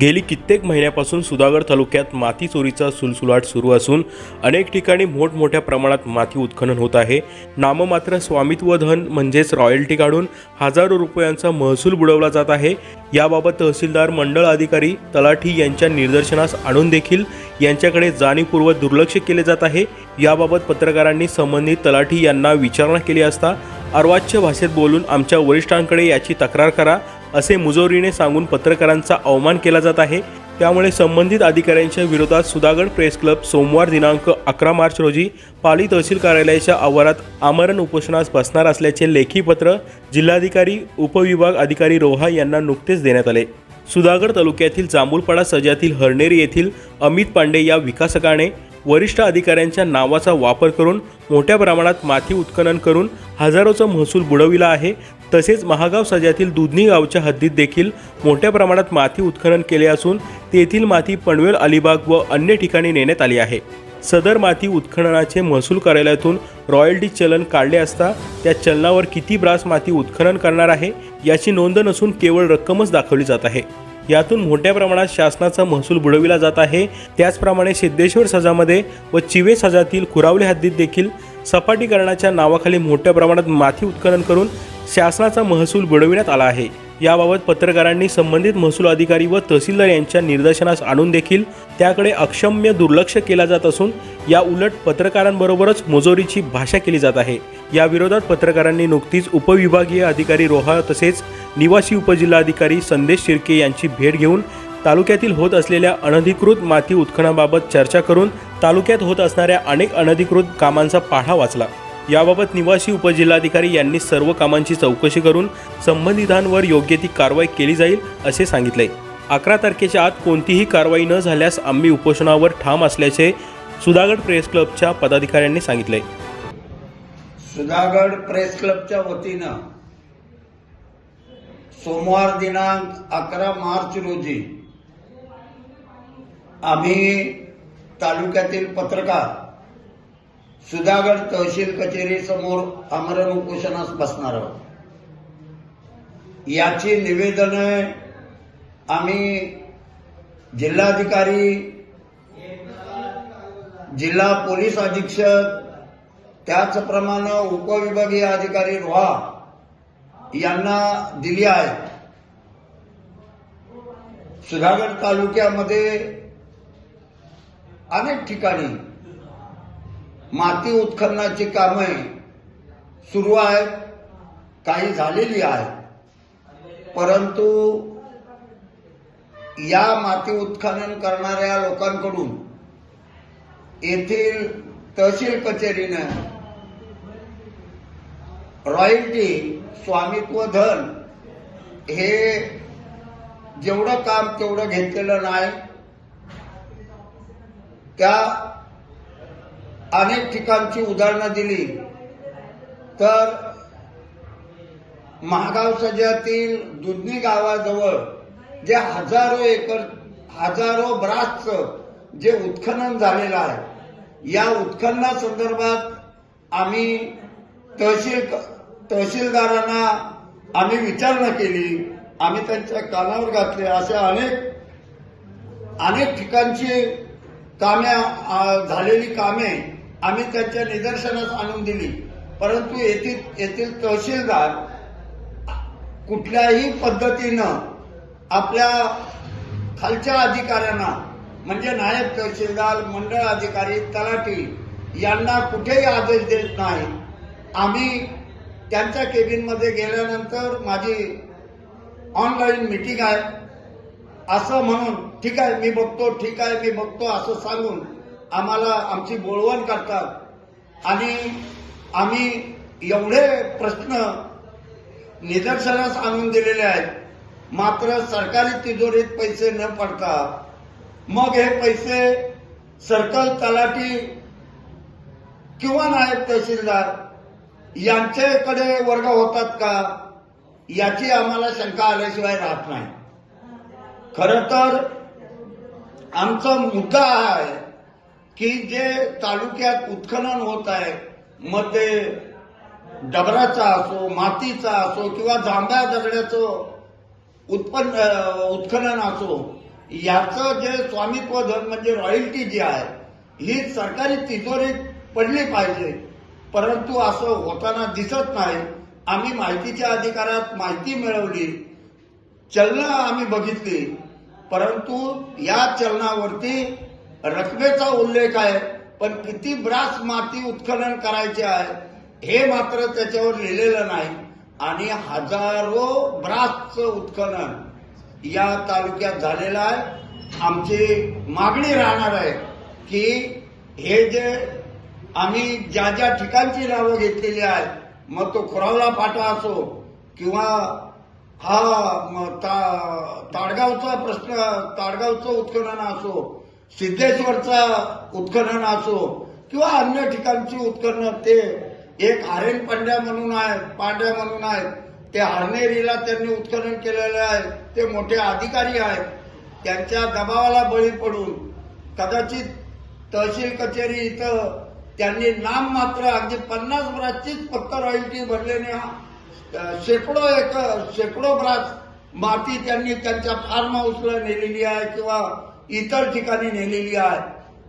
गेली कित्येक महिन्यापासून सुधागड तालुक्यात माती चोरीचा सुलसुलाट सुरू असून अनेक ठिकाणी मोठमोठ्या प्रमाणात माती उत्खनन होत आहे. नाममात्र स्वामित्व धन म्हणजेच रॉयल्टी काढून हजारो रुपयांचा महसूल बुडवला जात आहे. याबाबत तहसीलदार मंडळ अधिकारी तलाठी यांच्या निदर्शनास आणून देखील यांच्याकडे जाणीवपूर्वक दुर्लक्ष केले जात आहे. याबाबत पत्रकारांनी संबंधित तलाठी यांना विचारणा केली असता अर्वाच्य भाषेत बोलून आमच्या वरिष्ठांकडे याची तक्रार करा असे मुजोरीने सांगून पत्रकारांचा अवमान केला जात आहे. त्यामुळे संबंधित अधिकाऱ्यांच्या विरोधात सुधागड प्रेस क्लब सोमवार दिनांक अकरा मार्च रोजी पाली तहसील कार्यालयाच्या आवारात आमरण उपोषणास बसणार असल्याचे लेखी पत्र जिल्हाधिकारी उपविभाग अधिकारी रोहा यांना नुकतेच देण्यात आले. सुधागड तालुक्यातील जांभूलपाडा सज्जातील हरनेरी येथील अमित पांडे या विकासकाने वरिष्ठ अधिकाऱ्यांच्या नावाचा वापर करून मोठ्या प्रमाणात माती उत्खनन करून हजारोचा महसूल बुडविला आहे. तसेच महागाव सज्जातील दुधनी गावच्या हद्दीत देखील मोठ्या प्रमाणात माती उत्खनन केले असून तेथील माती पनवेल अलिबाग व अन्य ठिकाणी नेण्यात आली आहे. सदर माती उत्खननाचे महसूल कार्यालयातून रॉयल्टी चलन काढले असता त्या चलनावर किती ब्रास माती उत्खनन करणार आहे याची नोंद नसून केवळ रक्कमच दाखवली जात आहे. यातून मोठ्या प्रमाणात शासनाचा महसूल बुडविला जात आहे. त्याचप्रमाणे सिद्धेश्वर सजामध्ये व चिवे सजातील कुरावले हद्दीत देखील सपाटीकरणाच्या नावाखाली मोठ्या प्रमाणात माती उत्खनन करून शासनाचा महसूल बुडविण्यात आला आहे. याबाबत पत्रकारांनी संबंधित महसूल अधिकारी व तहसीलदार यांच्या निदर्शनास आणून देखील त्याकडे अक्षम्य दुर्लक्ष केला जात असून या उलट पत्रकारांबरोबरच मुजोरीची भाषा केली जात आहे. या विरोधात पत्रकारांनी नुकतीच उपविभागीय अधिकारी रोहा तसेच निवासी उपजिल्हाधिकारी संदेश शिर्के यांची भेट घेऊन तालुक्यातील होत असलेल्या अनधिकृत माती उत्खननाबाबत चर्चा करून तालुक्यात होत असणाऱ्या अनेक अनधिकृत कामांचा पाढा वाचला. याबाबत निवासी उपजिल्हाधिकारी यांनी सर्व कामांची चौकशी करून संबंधितांवर योग्य ती कारवाई केली जाईल असे सांगितले. अकरा तारखेच्या आत कोणतीही कारवाई न झाल्यास आम्ही उपोषणावर ठाम असल्याचे सुधागड प्रेस क्लबच्या पदाधिकाऱ्यांनी सांगितले. सुधागड प्रेस क्लबच्या वतीनं सोमवार दिनांक अकरा मार्च रोजी आम्ही तालुक्यातील पत्रकार सुधागड तहसील कचेरी समोर आमरण उपोषणास बसणार आहोत. याची निवेदनं आम्ही जिल्हाधिकारी जिल्हा पोलीस अधीक्षक त्याचप्रमाणे उपविभागीय अधिकारी रोहा यांना दिली आहे. सुधागड तालुक्यामध्ये अनेक ठिकाणी माती उत्खननाची कामे सुरू आहेत काही झालेली आहेत. परंतु या माती उत्खनन करणाऱ्या लोकांकडून येथील तहसील कचेरीनं रॉयल्टी स्वामित्व धन हे जेवढं काम तेवढं घेतलेलं नाही त्या अनेक ठिकाणची उदाहरणं दिली. तर महागाव सज्यातील दुधनी गावाजवळ जे हजारो एकर हजारो ब्रासचं जे उत्खनन झालेलं आहे या उत्खननासंदर्भात आम्ही तहसील तहसीलदारांना आम्ही विचारणा केली. आम्ही त्यांच्या कानावर घातले. अशा अनेक अनेक ठिकाणची कामे झालेली कामे आम्ही त्यांच्या निदर्शनास आणून दिली. परंतु येथील येथील तहसीलदार कुठल्याही पद्धतीनं आपल्या खालच्या अधिकाऱ्यांना म्हणजे नायब तहसीलदार मंडळ अधिकारी तलाठी यांना कुठेही आदेश देत नाही. आम्ही त्यांच्या केबिनमध्ये गेल्यानंतर माझी ऑनलाईन मीटिंग आहे. असं म्हणून ठीक आहे मी बघतो ठीक आहे मी बघतो असं सांगून आम्हाला आमची बोळवण करतात. आणि आम्ही एवढे प्रश्न निदर्शनास आणून दिलेले आहेत. मात्र सरकारी तिजोरीत पैसे न पडता मग हे पैसे सर्कल तलाठी किंवा नायब तहसीलदार यांच्याकडे वर्ग होतात का याची आम्हाला शंका आल्याशिवाय राहत नाही. खर तर आमचा मुद्दा हा आहे की जे तालुक्यात उत्खनन होत आहे मग ते डबराचा असो मातीचा असो किंवा जांभ्या दगड्याचं उत्पन्न उत्खनन असो याचं जे स्वामित्व धन म्हणजे रॉयल्टी जी आहे ही सरकारी तिजोरीत पडली पाहिजे. परंतु असं होताना दिसत नाही. आम्ही माहितीच्या अधिकारात माहिती मिळवली. चलनं आम्ही बघितली. परंतु या चलनावरती रकमेचा उल्लेख आहे पण किती ब्रास माती उत्खनन करायचे आहे हे मात्र त्याच्यावर लिहिलेलं नाही. आणि हजारो ब्रासचं उत्खनन या तालुक्यात झालेलं आहे. आमची मागणी राहणार आहे की हे जे आम्ही ज्या ज्या ठिकाणची नावं घेतलेली आहेत मग तो खुरावला फाटा असो किंवा हा ता- ताडगावचा प्रश्न ताडगावचं उत्खनन असो सिद्धेश्वरचा उत्खनन असो किंवा अन्य ठिकाणची उत्खनन ते एक आर्यन पांड्या म्हणून आहेत पांड्या म्हणून आहेत. ते हरनेरीला त्यांनी उत्खनन केलेलं आहे. ते मोठे अधिकारी आहेत. त्यांच्या दबावाला बळी पडून कदाचित तहसील कचेरी इथं त्यांनी नाम मात्र अगदी पन्नास ब्रासचीच फक्त रॉयल्टी भरल्याने शेकडो एक शेकडो ब्रास माती त्यांनी त्यांच्या फार्म हाऊसला नेलेली आहे किंवा इतर ठिकाणी नेलेली आहे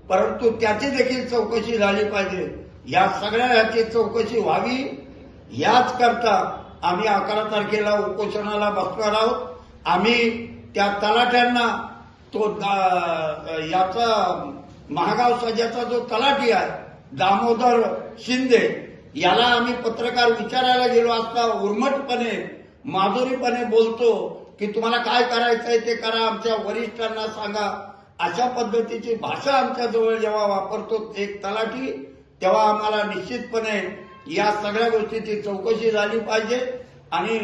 परंतु त्याची देखील चौकशी झाली पाहिजे. या सगळ्या ह्याची चौकशी व्हावी. याच करता आम्ही अकरा तारखेला उपोषणाला बसणार आहोत. आम्ही त्या तलाट्यांना तो दा- याचा महागाव सजाचा जो तलाठी आहे दामोदर शिंदे याला आम्ही पत्रकार विचारायला गेलो असता उर्मटपणे माधुरीपणे बोलतो की तुम्हाला काय करायचंय ते करा आमच्या वरिष्ठांना सांगा. अशा पद्धतीची भाषा आमच्याजवळ जेव्हा वापरतो एक तलाठी तेव्हा आम्हाला निश्चितपणे या सगळ्या गोष्टीची चौकशी झाली पाहिजे आणि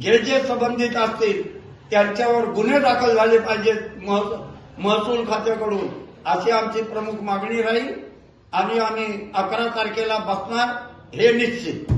जे जे संबंधित असतील त्यांच्यावर गुन्हे दाखल झाले पाहिजेत महस- महसूल खात्याकडून. अशी आमची प्रमुख मागणी राहील आणि आम्ही अकरा तारखेला बसणार हे निश्चित.